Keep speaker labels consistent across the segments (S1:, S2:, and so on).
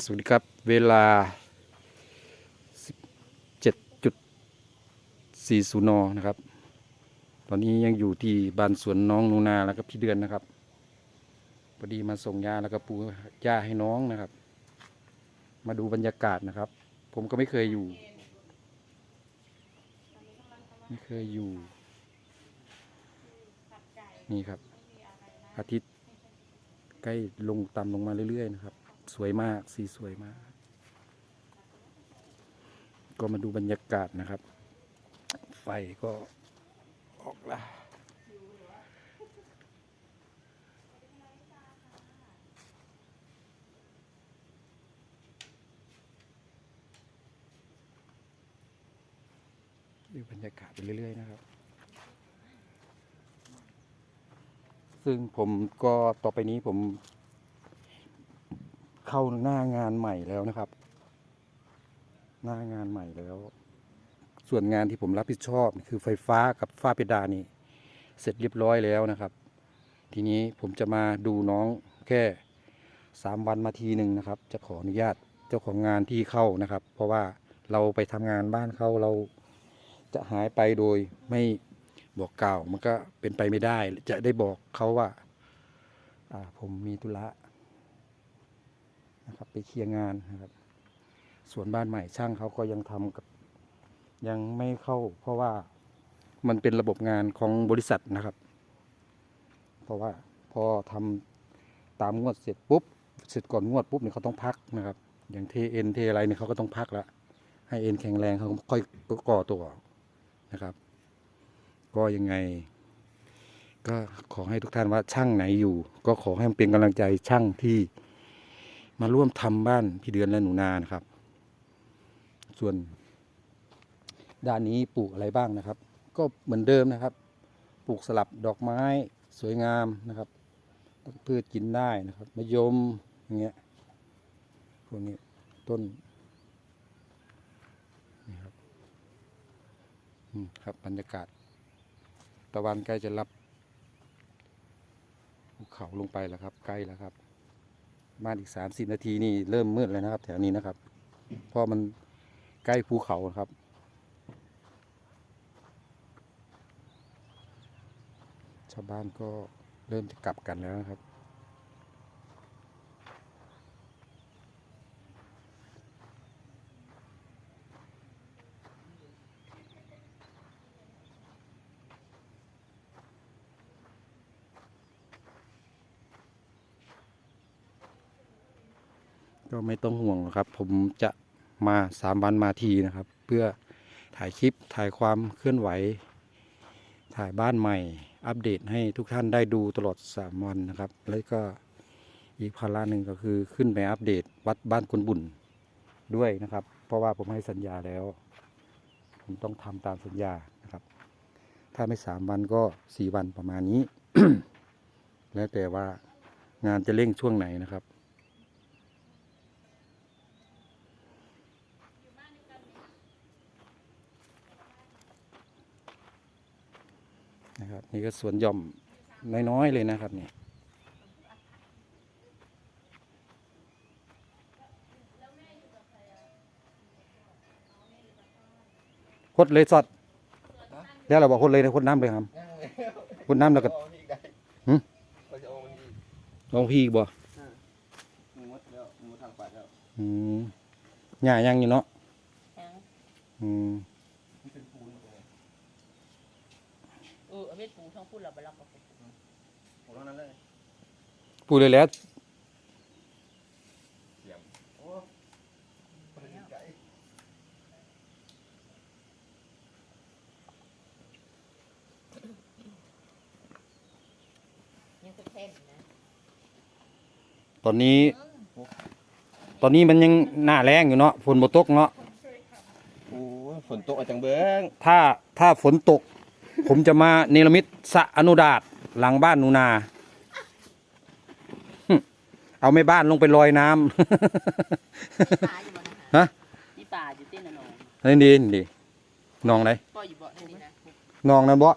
S1: สวัสดีครับ เวลา 17.40นนะครับ ตอนนี้ยังอยู่ที่บ้านสวนน้องนูนาแล้วก็พี่เดือนนะครับพอดีมาส่งยาแล้วก็ปูยาให้น้องนะครับ มาดูบรรยากาศนะครับ ผมก็ไม่เคยอยู่ ไม่เคยอยู่ นี่ครับ อาทิตย์ใกล้ลงต่ำลงมาเรื่อยๆนะครับ สวยมากสีสวยมาก ก็มาดูบรรยากาศนะครับ ไฟก็ออกละดูบรรยากาศไปเรื่อย ๆ นะครับ ซึ่งผมก็ต่อไปนี้ผม เข้าหน้างานใหม่แล้วนะครับ หน้างานใหม่แล้ว ส่วนงานที่ผมรับผิดชอบ คือไฟฟ้ากับฝ้าเพดานนี่เสร็จเรียบร้อยแล้วนะครับ ทีนี้ผมจะมาดูน้องแค่สามวันมาทีหนึ่งนะครับ จะขออนุญาตเจ้าของงานที่เข้านะครับ เพราะว่าเราไปทำงานบ้านเขาเราจะหายไปโดยไม่บอกกล่าวมันก็เป็นไปไม่ได้ จะได้บอกเขาว่าอ่าผมมีธุระ นะครับ ไปเคลียร์งานนะครับ ส่วนบ้านใหม่ช่างเขาก็ยังทำกับยังไม่เข้า เพราะว่ามันเป็นระบบงานของบริษัทนะครับ เพราะว่าพอทำตามงวดเสร็จปุ๊บ เสร็จก่อนงวดปุ๊บเนี่ยเขาต้องพักนะครับ อย่างเทเอ็นเทอะไรเนี่ยเขาก็ต้องพักละให้เอ็นแข็งแรงเขาค่อยก่อตัวนะครับ ก็ยังไง ก็ขอให้ทุกท่านว่าช่างไหนอยู่ ก็ขอให้มันเป็นกำลังใจช่างที่ มาร่วมทำบ้านพี่เดือนและหนูนานะครับ ส่วนด้านนี้ปลูกอะไรบ้างนะครับ ก็เหมือนเดิมนะครับ ปลูกสลับดอกไม้สวยงามนะครับ พืชกินได้นะครับมะยมอย่างเงี้ยพวกนี้ต้นนี่ครับอืมครับบรรยากาศ ตะวันใกล้จะรับภูเขาลงไปแล้วครับ ใกล้แล้วครับ มาอีกสามสิบนาทีนี่เริ่มมืดแล้วนะครับ แถวนี้นะครับเพราะมันใกล้ภูเขาครับ ชาวบ้านก็เริ่มจะกลับกันแล้วนะครับ ก็ไม่ต้องห่วงหรอกครับ ผมจะมาสามวันมาทีนะครับ เพื่อถ่ายคลิปถ่ายความเคลื่อนไหว ถ่ายบ้านใหม่ อัปเดตให้ทุกท่านได้ดูตลอด 3 วันนะครับ แล้วก็อีกภาระหนึ่งก็คือขึ้นไปอัปเดตวัดบ้านคนบุญด้วยนะครับ เพราะว่าผมให้สัญญาแล้ว ผมต้องทำตามสัญญานะครับ ถ้าไม่สามวันก็สี่วันประมาณนี้ แล้วแต่ว่างานจะเร่งช่วงไหนนะครับ นะครับ นี่ก็สวนหย่อมน้อยๆเลยนะครับนี่คดเลยสอดแล้วเราบอกคดเลยนะคดน้ำเลยครับคดน้ำแล้วก็หึ
S2: เขาจะเอามันดี
S1: ลองพี่อีกบ่
S2: หมูมดแล้วหมูทางปัดแล้ว
S1: อืมหญ้ายังอยู่เนาะ
S3: ยัง
S1: อืม
S2: มันเป็นปูนหมดเลย
S3: เออ เอาเม็ดปูท้องพูดเราไปรับกับปู
S2: หมดแล้วนั้นเลย
S1: พูดเลยแล้ว
S2: เสียมโอ้ไปไกล
S3: ยังจะเพ่นนะ
S1: ตอนนี้ ตอนนี้มันยังหน้าแรงอยู่เนาะฝนบ่ตกเนาะ
S2: โอ้ยฝนตกอาจังเบิ้ง
S1: ถ้าถ้าฝนตก ผมจะมาเนรมิตสระอนุดาตหลังบ้านหนูนาหึเอาไม่บ้านลงไปลอยน้ำ
S3: ป่าอยู่บ่นะ
S1: ฮะ
S3: นี่ป่าอยู่ที่นนอง
S1: นี่ดีนี่ดีหนองไหน
S3: ป่ออยู่บ่นี่นะ
S1: หนองนะบ่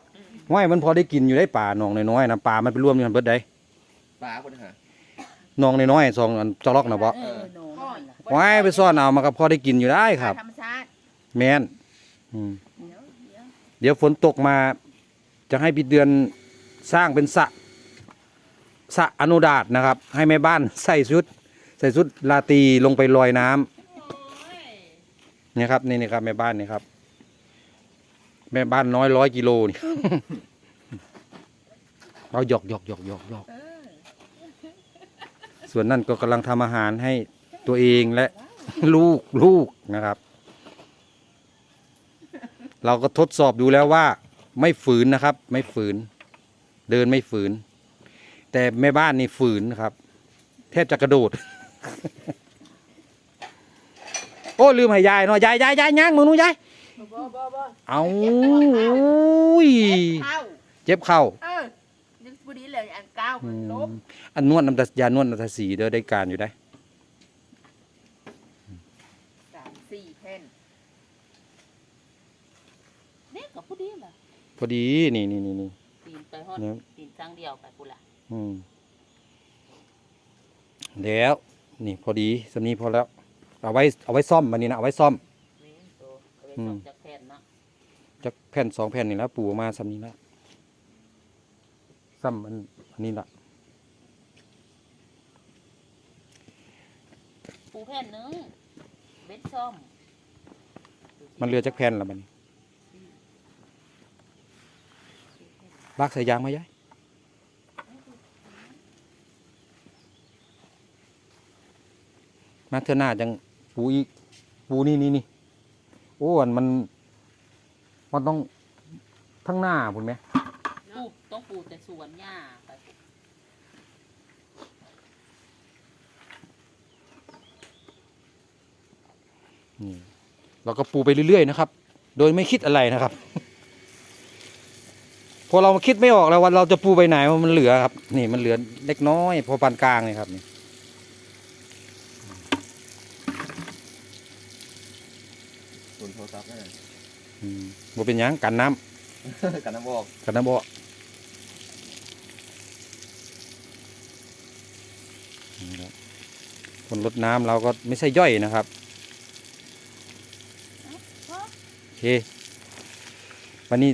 S1: ห้วยมันพอได้กินอยู่ได้ป่าหนองน้อยๆนะป่ามันไปร่วมอยู่กันเบิดได้
S2: ปลาคนหา
S1: หนองน้อยๆสองอันจอลอกนะบ่
S3: เออโนนั่นล่ะ
S1: ไว้ไปซ่อนเอามากับพอได้กินอยู่ได้ครับ
S3: ธรรมชาติ
S1: แมนอืม
S3: เดี๋ยวเดี๋ยว
S1: เดี๋ยวฝนตกมา จะให้พี่เดือนสร้างเป็นสะสะอนุดาตนะครับ ให้แม่บ้านใส่ชุด ใส่ชุดลาตีลงไปลอยน้ำเนี่ยครับนี่นี่ครับแม่บ้านนี่ครับ แม่บ้านน้อยร้อยกิโลนี่เราหยอกหยอกหยอกหยอกหยอกส่วนนั่นก็กำลังทำอาหารให้ตัวเองและลูกลูกนะครับ เราก็ทดสอบดูแล้วว่า ไม่ฝืนนะครับ ไม่ฝืน เดินไม่ฝืน แต่แม่บ้านนี่ฝืนนะครับ แทบจะกระโดด โอ้ลืมให้ยายเนาะยายยายยายย่างมือหนูยายเอาอุ้ย
S3: เจ็
S1: บเข่า
S3: เออนึกพอดีเลยอันเก้ามันลบ
S1: อันนวดน้ำตายานวดน้ำตาสีเด้อได้การอยู่ได้
S3: สามสี่แผ่นเนี่ยกับพอดีล่ะ
S1: พอดีนี่นี่นี่นี่
S3: ตีนไปฮอด
S1: เนี่ย
S3: ตีนจังเดียวไปกูละ
S1: อืมแล้วนี่พอดีสำนี้พอแล้ว เอาไว้เอาไว้ซ่อมมันนี่นะเอาไว้ซ่อม
S3: นี่โตเอาไป
S1: อื
S3: ส่
S1: ม
S3: งจากแผ่นเนาะ
S1: จะแผ่นสองแผ่นนี่แล้วปูออกมาสำนี้ละซ้ำอันอันนี้ละ
S3: ปูแผ่นหนึงเบ็ดซ่อม
S1: มันเหลือจักแผ่นละมัน ลากสายยางมายายมาเถอะหน้าจังปูอีกปูนี่นี่นี่โอ้อันมันมันต้องทั้งหน้าพุ่นไหม
S3: ปูต้องปูแต่สวนหญ้าไป
S1: นี่เราก็ปูไปเรื่อยๆนะครับ โดยไม่คิดอะไรนะครับ พอเราคิดไม่ออกแล้วว่าเราจะปูไปไหนว่ามันเหลือครับ นี่มันเหลือเล็กน้อย พอปานกลางเลยครับนี่
S2: ส่วนโทรศัพท์นั่นน่ะ
S1: อืมบ่เป็นหยังกันน้ำ
S2: กันน้ำบอก
S1: กันน้ำบ่นี่ครับคนรดน้ำเราก็ไม่ใช่ย่อยนะครับโอเควันนี้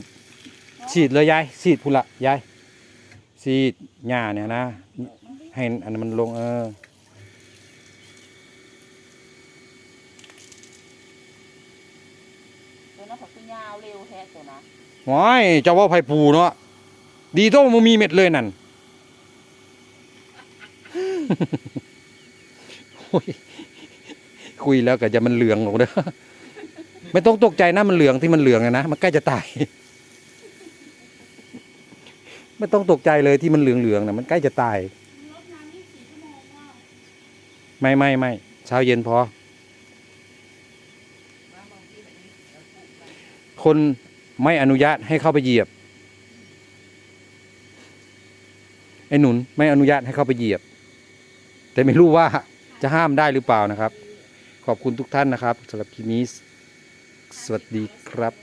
S1: ฉีดเลยยายฉีดพุละยายฉีดหญ้าเนี่ยนะให้อันนั้นมันลงเออ
S3: ตัวนั้นเขาคือยาวเร็วแท้ตัวนะ
S1: ว้ายเจ้าว่าไผ่ปูเนาะดีโต้มันมีเม็ดเลยนั่นโอ้ยคุยแล้วก็จะมันเหลืองออกเด้อไม่ต้องตกใจนะมันเหลืองที่มันเหลืองอะนะมันใกล้จะตาย ไม่ต้องตกใจเลยที่มันเหลืองเหลืองๆนะมันใกล้จะตาย ไม่ไม่ไม่เช้าเย็นพอ คนไม่อนุญาตให้เข้าไปเหยียบ ไอ้หนุนไม่อนุญาตให้เข้าไปเหยียบ แต่ไม่รู้ว่าจะห้ามได้หรือเปล่านะครับ ขอบคุณทุกท่านนะครับสำหรับคลิปนี้ สวัสดีครับ